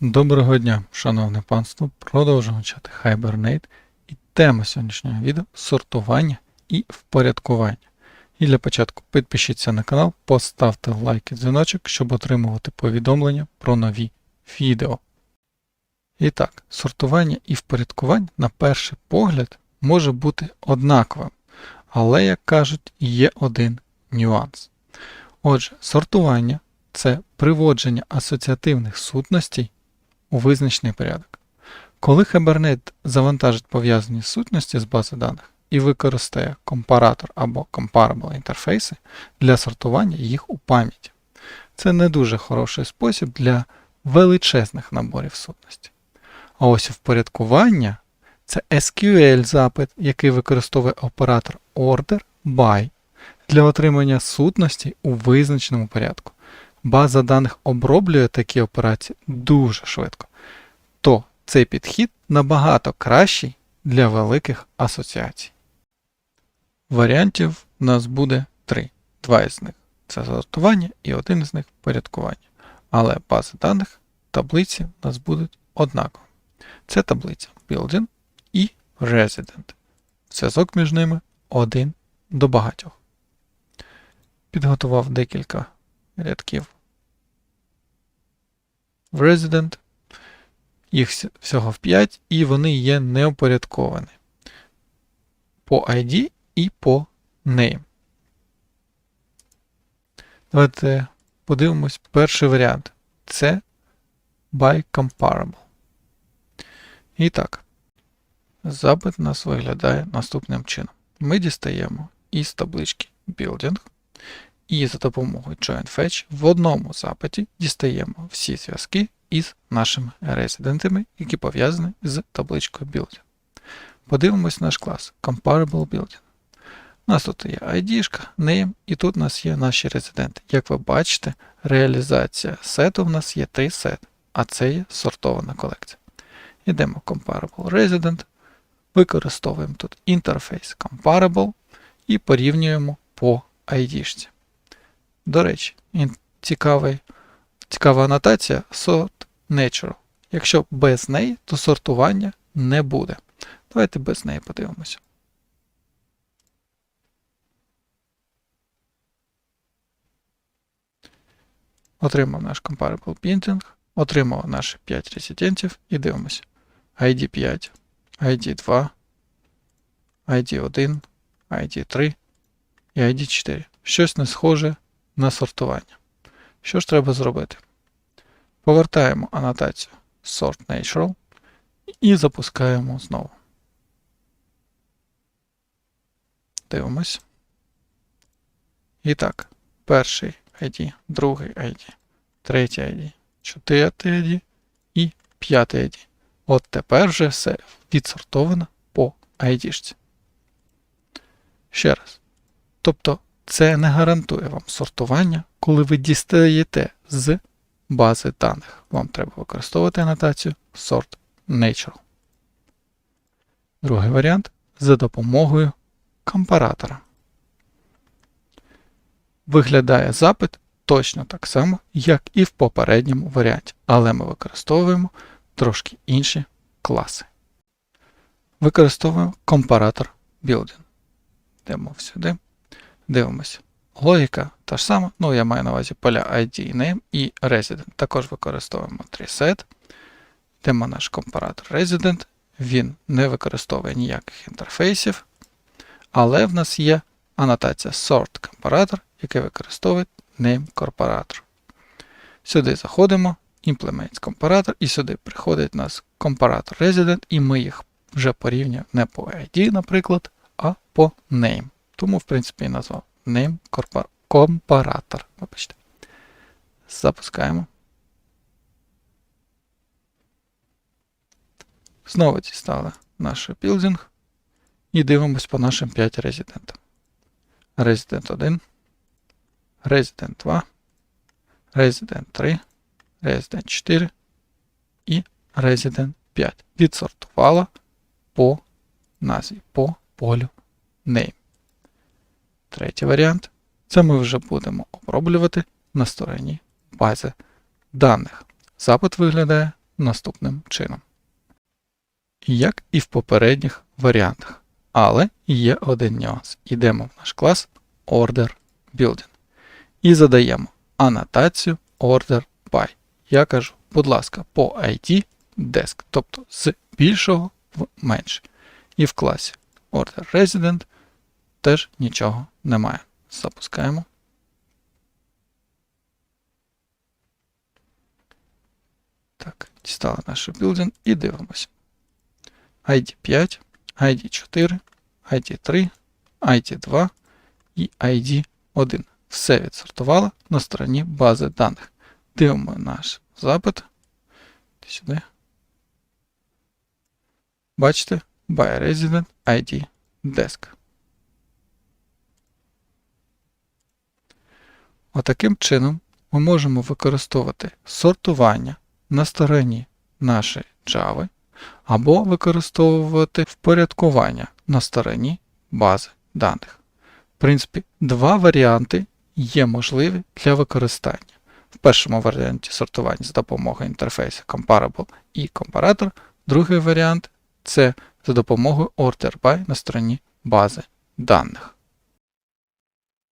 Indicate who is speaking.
Speaker 1: Доброго дня, шановне панство. Продовжуємо чати Hibernate. І тема сьогоднішнього відео сортування і впорядкування. І для початку підпишіться на канал, поставте лайк і дзвіночок, щоб отримувати повідомлення про нові відео. І так, сортування і впорядкування на перший погляд може бути однаковим, але, як кажуть, є один нюанс. Отже, сортування це приводження асоціативних сутностей у визначений порядок. Коли Hibernate завантажить пов'язані сутності з бази даних і використає компаратор або comparable інтерфейси для сортування їх у пам'яті. Це не дуже хороший спосіб для величезних наборів сутностей. А ось впорядкування це SQL-запит, який використовує оператор order by для отримання сутності у визначеному порядку. База даних оброблює такі операції дуже швидко, то цей підхід набагато кращий для великих асоціацій. Варіантів у нас буде три. Два із них це сортування і один із них впорядкування. Але бази даних таблиці у нас будуть однакові. Це таблиця Building і Resident. Зв'язок між ними один до багатьох. Підготував декілька рядків Resident. Їх всього в 5, і вони є неупорядковані по ID і по name. Давайте подивимось перший варіант. Це by comparable. І так, запит у нас виглядає наступним чином. Ми дістаємо із таблички Building і за допомогою Join Fetch в одному запиті дістаємо всі зв'язки із нашими резидентами, які пов'язані з табличкою Building. Подивимось наш клас Comparable Building. У нас тут є ID, name, і тут у нас є наші резиденти. Як ви бачите, реалізація сету в нас є 3 сет, а це є сортована колекція. Йдемо Comparable Resident, використовуємо тут інтерфейс Comparable і порівнюємо по ID. До речі, цікавий, цікава анотація sort natural. Якщо без неї, то сортування не буде. Давайте без неї подивимося. Отримав наш comparable painting, отримав наші 5 резидентів і дивимося. ID 5, ID 2, ID 1, ID 3 і ID 4. Щось не схоже на сортування. Що ж треба зробити? Повертаємо анотацію sort natural і запускаємо знову. Дивимось. І так, перший ID, другий ID, третій ID, четвертий ID і п'ятий ID. От тепер вже все відсортовано по ID. Ще раз. Тобто це не гарантує вам сортування, коли ви дістаєте з бази даних. Вам треба використовувати анотацію sort natural. Другий варіант за допомогою компаратора. Виглядає запит точно так само, як і в попередньому варіанті, але ми використовуємо трошки інші класи. Використовуємо компаратор building. Йдемо сюди. Дивимося. Логіка та ж сама. Ну, я маю на увазі поля ID name і resident. Також використовуємо set. Йдемо наш компаратор resident. Він не використовує ніяких інтерфейсів. Але в нас є анотація sort компаратор, який використовує name компаратор. Сюди заходимо, implement компаратор, і сюди приходить у нас компаратор resident, і ми їх вже порівнюємо не по ID, наприклад, а по name. Тому, в принципі, і назвав корпа- компаратор. Вибачте. Запускаємо. Знову дістали наш білдинг і дивимось по нашим 5 резидентам. Resident 1, Resident 2, Resident 3, Resident 4 і Resident 5. Відсортувала по назві, по полю name. Третій варіант. Це ми вже будемо оброблювати на стороні бази даних. Запит виглядає наступним чином. Як і в попередніх варіантах. Але є один нюанс. Йдемо в наш клас Order Building і задаємо анотацію Order by. Я кажу, будь ласка, по ID desk, тобто з більшого в менше. І в класі Order Resident теж нічого немає. Запускаємо. Так, дістали наш building і дивимося. ID 5, ID 4, ID 3, ID 2 і ID 1. Все відсортувало на стороні бази даних. Дивимо наш запит. Сюди. Бачите? By Resident ID Desk. Отаким чином ми можемо використовувати сортування на стороні нашої Java або використовувати впорядкування на стороні бази даних. В принципі, два варіанти є можливі для використання. В першому варіанті сортування за допомогою інтерфейсу Comparable і компаратор. Другий варіант це за допомогою Order by на стороні бази даних.